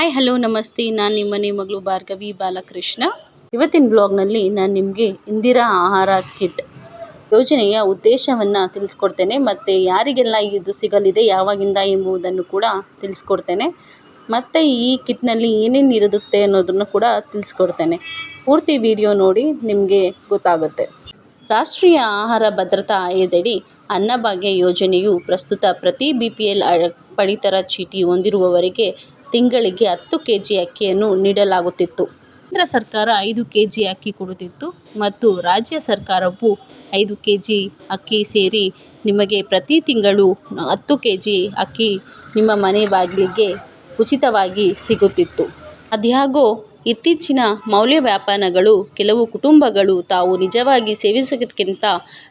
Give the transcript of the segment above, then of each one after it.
Hi hello ನಮಸ್ತೆ. ನಾನು ನಿಮ್ಮ ಮಗಳು ಭಾರ್ಗವಿ ಬಾಲಕೃಷ್ಣ. ಇವತ್ತಿನ ಬ್ಲಾಗ್ನಲ್ಲಿ ನಾನು ನಿಮಗೆ ಇಂದಿರಾ ಆಹಾರ ಕಿಟ್ ಯೋಜನೆಯ ಉದ್ದೇಶವನ್ನು ತಿಳಿಸ್ಕೊಡ್ತೇನೆ ಮತ್ತು ಯಾರಿಗೆಲ್ಲ ಇದು ಸಿಗಲಿದೆ, ಯಾವಾಗಿಂದ ಎಂಬುದನ್ನು ಕೂಡ ತಿಳಿಸ್ಕೊಡ್ತೇನೆ. ಮತ್ತು ಈ ಕಿಟ್ನಲ್ಲಿ ಏನೇನು ಇರುತ್ತೆ ಅನ್ನೋದನ್ನು ಕೂಡ ತಿಳಿಸ್ಕೊಡ್ತೇನೆ. ಪೂರ್ತಿ ವಿಡಿಯೋ ನೋಡಿ ನಿಮಗೆ ಗೊತ್ತಾಗುತ್ತೆ. ರಾಷ್ಟ್ರೀಯ ಆಹಾರ ಭದ್ರತಾ ಆಯೋಗದಡಿ ಅನ್ನಭಾಗ್ಯ ಯೋಜನೆಯು ಪ್ರಸ್ತುತ ಪ್ರತಿ ಬಿ ಪಿ ಎಲ್ ಪಡಿತರ ಚೀಟಿ ಹೊಂದಿರುವವರಿಗೆ ತಿಂಗಳಿಗೆ ಹತ್ತು ಕೆ ಜಿ ಅಕ್ಕಿಯನ್ನು ನೀಡಲಾಗುತ್ತಿತ್ತು. ಕೇಂದ್ರ ಸರ್ಕಾರ ಐದು ಕೆ ಜಿ ಅಕ್ಕಿ ಕೊಡುತ್ತಿತ್ತು ಮತ್ತು ರಾಜ್ಯ ಸರ್ಕಾರವು ಐದು ಕೆ ಜಿ ಅಕ್ಕಿ ಸೇರಿ ನಿಮಗೆ ಪ್ರತಿ ತಿಂಗಳು ಹತ್ತು ಕೆ ಜಿ ಅಕ್ಕಿ ನಿಮ್ಮ ಮನೆ ಬಾಗಿಲಿಗೆ ಉಚಿತವಾಗಿ ಸಿಗುತ್ತಿತ್ತು. ಅದ್ಯಾಗೋ ಇತ್ತೀಚಿನ ಮೌಲ್ಯ ವ್ಯಾಪಾರಗಳು ಕೆಲವು ಕುಟುಂಬಗಳು ತಾವು ನಿಜವಾಗಿ ಸೇವಿಸುವುದಕ್ಕಿಂತ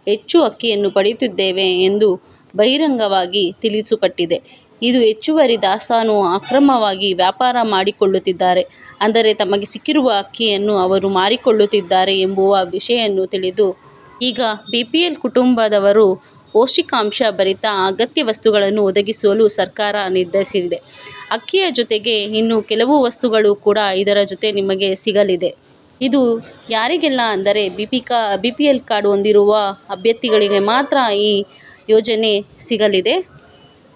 ಹೆಚ್ಚು ಅಕ್ಕಿಯನ್ನು ಪಡೆಯುತ್ತಿದ್ದೇವೆ ಎಂದು ಬಹಿರಂಗವಾಗಿ ತಿಳಿಸಲ್ಪಟ್ಟಿದೆ ಇದು ಹೆಚ್ಚುವರಿ ದಾಸ್ತಾನು ಅಕ್ರಮವಾಗಿ ವ್ಯಾಪಾರ ಮಾಡಿಕೊಳ್ಳುತ್ತಿದ್ದಾರೆ. ಅಂದರೆ ತಮಗೆ ಸಿಕ್ಕಿರುವ ಅಕ್ಕಿಯನ್ನು ಅವರು ಮಾರಿಕೊಳ್ಳುತ್ತಿದ್ದಾರೆ ಎಂಬುವ ವಿಷಯವನ್ನು ತಿಳಿದು, ಈಗ ಬಿ ಪಿ ಎಲ್ ಕುಟುಂಬದವರು ಪೌಷ್ಟಿಕಾಂಶ ಭರಿತ ಅಗತ್ಯ ವಸ್ತುಗಳನ್ನು ಒದಗಿಸಲು ಸರ್ಕಾರ ನಿರ್ಧರಿಸಿದೆ. ಅಕ್ಕಿಯ ಜೊತೆಗೆ ಇನ್ನು ಕೆಲವು ವಸ್ತುಗಳು ಕೂಡ ಇದರ ಜೊತೆ ನಿಮಗೆ ಸಿಗಲಿದೆ. ಇದು ಯಾರಿಗೆಲ್ಲ ಅಂದರೆ ಬಿ ಪಿ ಕಾ ಬಿ ಪಿ ಎಲ್ ಕಾರ್ಡ್ ಹೊಂದಿರುವ ಅಭ್ಯರ್ಥಿಗಳಿಗೆ ಮಾತ್ರ ಈ ಯೋಜನೆ ಸಿಗಲಿದೆ.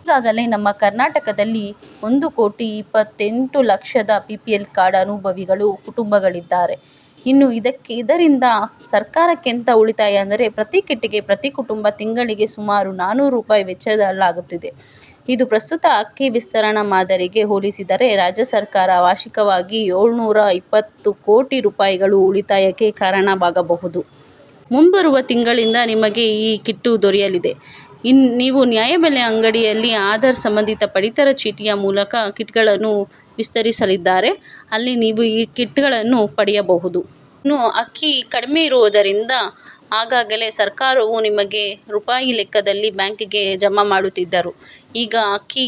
ಈಗಾಗಲೇ ನಮ್ಮ ಕರ್ನಾಟಕದಲ್ಲಿ ಒಂದು ಕೋಟಿ ಇಪ್ಪತ್ತೆಂಟು ಲಕ್ಷದ ಪಿ ಪಿ ಎಲ್ ಕಾರ್ಡ್ ಅನುಭವಿಗಳು ಕುಟುಂಬಗಳಿದ್ದಾರೆ. ಇನ್ನು ಇದಕ್ಕೆ ಇದರಿಂದ ಸರ್ಕಾರಕ್ಕೆಂತ ಉಳಿತಾಯ ಅಂದರೆ ಪ್ರತಿ ಕಿಟ್ಟಿಗೆ ಪ್ರತಿ ಕುಟುಂಬ ತಿಂಗಳಿಗೆ ಸುಮಾರು ನಾನ್ನೂರು ರೂಪಾಯಿ ವೆಚ್ಚದಲ್ಲಾಗುತ್ತಿದೆ. ಇದು ಪ್ರಸ್ತುತ ಅಕ್ಕಿ ವಿಸ್ತರಣಾ ಮಾದರಿಗೆ ಹೋಲಿಸಿದರೆ ರಾಜ್ಯ ಸರ್ಕಾರ ವಾರ್ಷಿಕವಾಗಿ ಏಳ್ನೂರ ಇಪ್ಪತ್ತು ಕೋಟಿ ರೂಪಾಯಿಗಳು ಉಳಿತಾಯಕ್ಕೆ ಕಾರಣವಾಗಬಹುದು. ಮುಂಬರುವ ತಿಂಗಳಿಂದ ನಿಮಗೆ ಈ ಕಿಟ್ಟು ದೊರೆಯಲಿದೆ. ಇನ್ನು ನೀವು ನ್ಯಾಯಬೆಲೆ ಅಂಗಡಿಯಲ್ಲಿ ಆಧಾರ್ ಸಂಬಂಧಿತ ಪಡಿತರ ಚೀಟಿಯ ಮೂಲಕ ಕಿಟ್ಗಳನ್ನು ವಿಸ್ತರಿಸಲಿದ್ದಾರೆ. ಅಲ್ಲಿ ನೀವು ಈ ಕಿಟ್ಗಳನ್ನು ಪಡೆಯಬಹುದು. ಇನ್ನು ಅಕ್ಕಿ ಕಡಿಮೆ ಇರುವುದರಿಂದ ಆಗಾಗಲೇ ಸರ್ಕಾರವು ನಿಮಗೆ ರೂಪಾಯಿ ಲೆಕ್ಕದಲ್ಲಿ ಬ್ಯಾಂಕಿಗೆ ಜಮಾ ಮಾಡುತ್ತಿದ್ದರು. ಈಗ ಅಕ್ಕಿ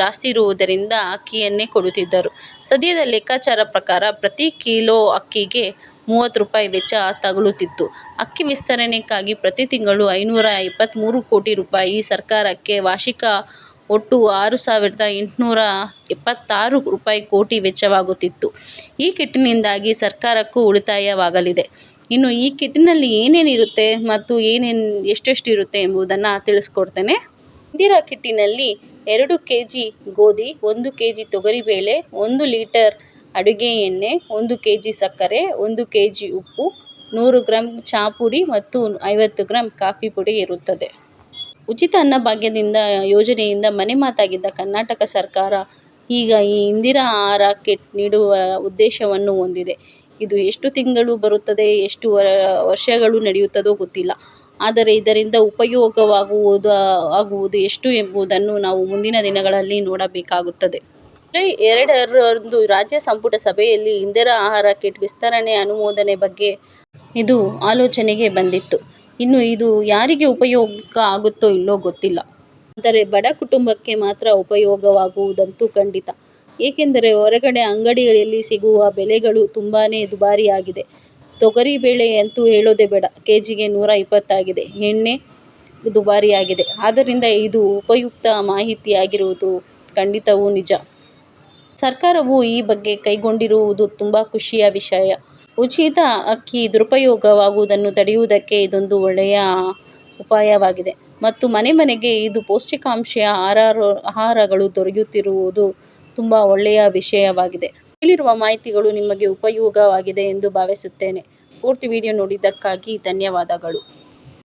ಜಾಸ್ತಿ ಇರುವುದರಿಂದ ಅಕ್ಕಿಯನ್ನೇ ಕೊಡುತ್ತಿದ್ದರು. ಸದ್ಯದ ಲೆಕ್ಕಾಚಾರ ಪ್ರಕಾರ ಪ್ರತಿ ಕಿಲೋ ಅಕ್ಕಿಗೆ ಮೂವತ್ತು ರೂಪಾಯಿ ವೆಚ್ಚ ತಗುಲುತ್ತಿತ್ತು. ಅಕ್ಕಿ ವಿಸ್ತರಣೆಗಾಗಿ ಪ್ರತಿ ತಿಂಗಳು ಐನೂರ ಇಪ್ಪತ್ತ್ಮೂರು ಕೋಟಿ ರೂಪಾಯಿ ಸರ್ಕಾರಕ್ಕೆ ವಾರ್ಷಿಕ ಒಟ್ಟು ಆರು ಸಾವಿರದ ಎಂಟುನೂರ ಎಪ್ಪತ್ತಾರು ರೂಪಾಯಿ ಕೋಟಿ ವೆಚ್ಚವಾಗುತ್ತಿತ್ತು. ಈ ಕಿಟ್ಟಿನಿಂದಾಗಿ ಸರ್ಕಾರಕ್ಕೂ ಉಳಿತಾಯವಾಗಲಿದೆ. ಇನ್ನು ಈ ಕಿಟ್ಟಿನಲ್ಲಿ ಏನೇನಿರುತ್ತೆ ಮತ್ತು ಏನೇನು ಎಷ್ಟೆಷ್ಟು ಇರುತ್ತೆ ಎಂಬುದನ್ನು ತಿಳಿಸ್ಕೊಡ್ತೇನೆ. ಇಂದಿರಾ ಕಿಟ್ಟಿನಲ್ಲಿ ಎರಡು ಕೆ ಜಿ ಗೋಧಿ, ಒಂದು ಕೆ ಜಿ ತೊಗರಿಬೇಳೆ ಒಂದು ಲೀಟರ್ ಅಡುಗೆ ಎಣ್ಣೆ, ಒಂದು ಕೆ ಜಿ ಸಕ್ಕರೆ, ಒಂದು ಕೆ ಜಿ ಉಪ್ಪು, ನೂರು ಗ್ರಾಂ ಚಹಾ ಪುಡಿ ಮತ್ತು ಐವತ್ತು ಗ್ರಾಂ ಕಾಫಿ ಪುಡಿ ಇರುತ್ತದೆ. ಉಚಿತ ಅನ್ನಭಾಗ್ಯದಿಂದ ಯೋಜನೆಯಿಂದ ಮನೆ ಮಾತಾಗಿದ್ದ ಕರ್ನಾಟಕ ಸರ್ಕಾರ ಈಗ ಈ ಇಂದಿರಾ ಆಹಾರ ಕಿಟ್ ನೀಡುವ ಉದ್ದೇಶವನ್ನು ಹೊಂದಿದೆ. ಇದು ಎಷ್ಟು ತಿಂಗಳು ಬರುತ್ತದೆ, ಎಷ್ಟು ವರ್ಷಗಳು ನಡೆಯುತ್ತದೋ ಗೊತ್ತಿಲ್ಲ. ಆದರೆ ಇದರಿಂದ ಉಪಯೋಗವಾಗುವುದು, ಆಗುವುದು ಎಷ್ಟು ಎಂಬುದನ್ನು ನಾವು ಮುಂದಿನ ದಿನಗಳಲ್ಲಿ ನೋಡಬೇಕಾಗುತ್ತದೆ. ಎರಡರಂದು ರಾಜ್ಯ ಸಂಪುಟ ಸಭೆಯಲ್ಲಿ ಇಂದಿರಾ ಆಹಾರ ಕಿಟ್ ವಿಸ್ತರಣೆ ಅನುಮೋದನೆ ಬಗ್ಗೆ ಇದು ಆಲೋಚನೆಗೆ ಬಂದಿತ್ತು. ಇನ್ನು ಇದು ಯಾರಿಗೆ ಉಪಯೋಗ ಆಗುತ್ತೋ ಇಲ್ಲೋ ಗೊತ್ತಿಲ್ಲ. ಆದರೆ ಬಡ ಕುಟುಂಬಕ್ಕೆ ಮಾತ್ರ ಉಪಯೋಗವಾಗುವುದಂತೂ ಖಂಡಿತ. ಏಕೆಂದರೆ ಹೊರಗಡೆ ಅಂಗಡಿಗಳಲ್ಲಿ ಸಿಗುವ ಬೆಲೆಗಳು ತುಂಬಾ ದುಬಾರಿಯಾಗಿದೆ. ತೊಗರಿಬೇಳೆ ಅಂತೂ ಹೇಳೋದೇ ಬೇಡ. ಕೆ ಜಿಗೆ ನೂರ ಇಪ್ಪತ್ತಾಗಿದೆ. ಎಣ್ಣೆ ದುಬಾರಿಯಾಗಿದೆ. ಆದ್ದರಿಂದ ಇದು ಉಪಯುಕ್ತ ಮಾಹಿತಿಯಾಗಿರುವುದು ಖಂಡಿತವೂ ನಿಜ. ಸರ್ಕಾರವು ಈ ಬಗ್ಗೆ ಕೈಗೊಂಡಿರುವುದು ತುಂಬ ಖುಷಿಯ ವಿಷಯ. ಉಚಿತ ಅಕ್ಕಿ ದುರುಪಯೋಗವಾಗುವುದನ್ನು ತಡೆಯುವುದಕ್ಕೆ ಇದೊಂದು ಒಳ್ಳೆಯ ಉಪಾಯವಾಗಿದೆ. ಮತ್ತು ಮನೆ ಮನೆಗೆ ಇದು ಪೌಷ್ಟಿಕಾಂಶ ಆಹಾರಗಳು ದೊರೆಯುತ್ತಿರುವುದು ತುಂಬ ಒಳ್ಳೆಯ ವಿಷಯವಾಗಿದೆ. ಹೇಳಿರುವ ಮಾಹಿತಿಗಳು ನಿಮಗೆ ಉಪಯೋಗವಾಗಿದೆ ಎಂದು ಭಾವಿಸುತ್ತೇನೆ. ಪೂರ್ತಿ ವಿಡಿಯೋ ನೋಡಿದ್ದಕ್ಕಾಗಿ ಧನ್ಯವಾದಗಳು.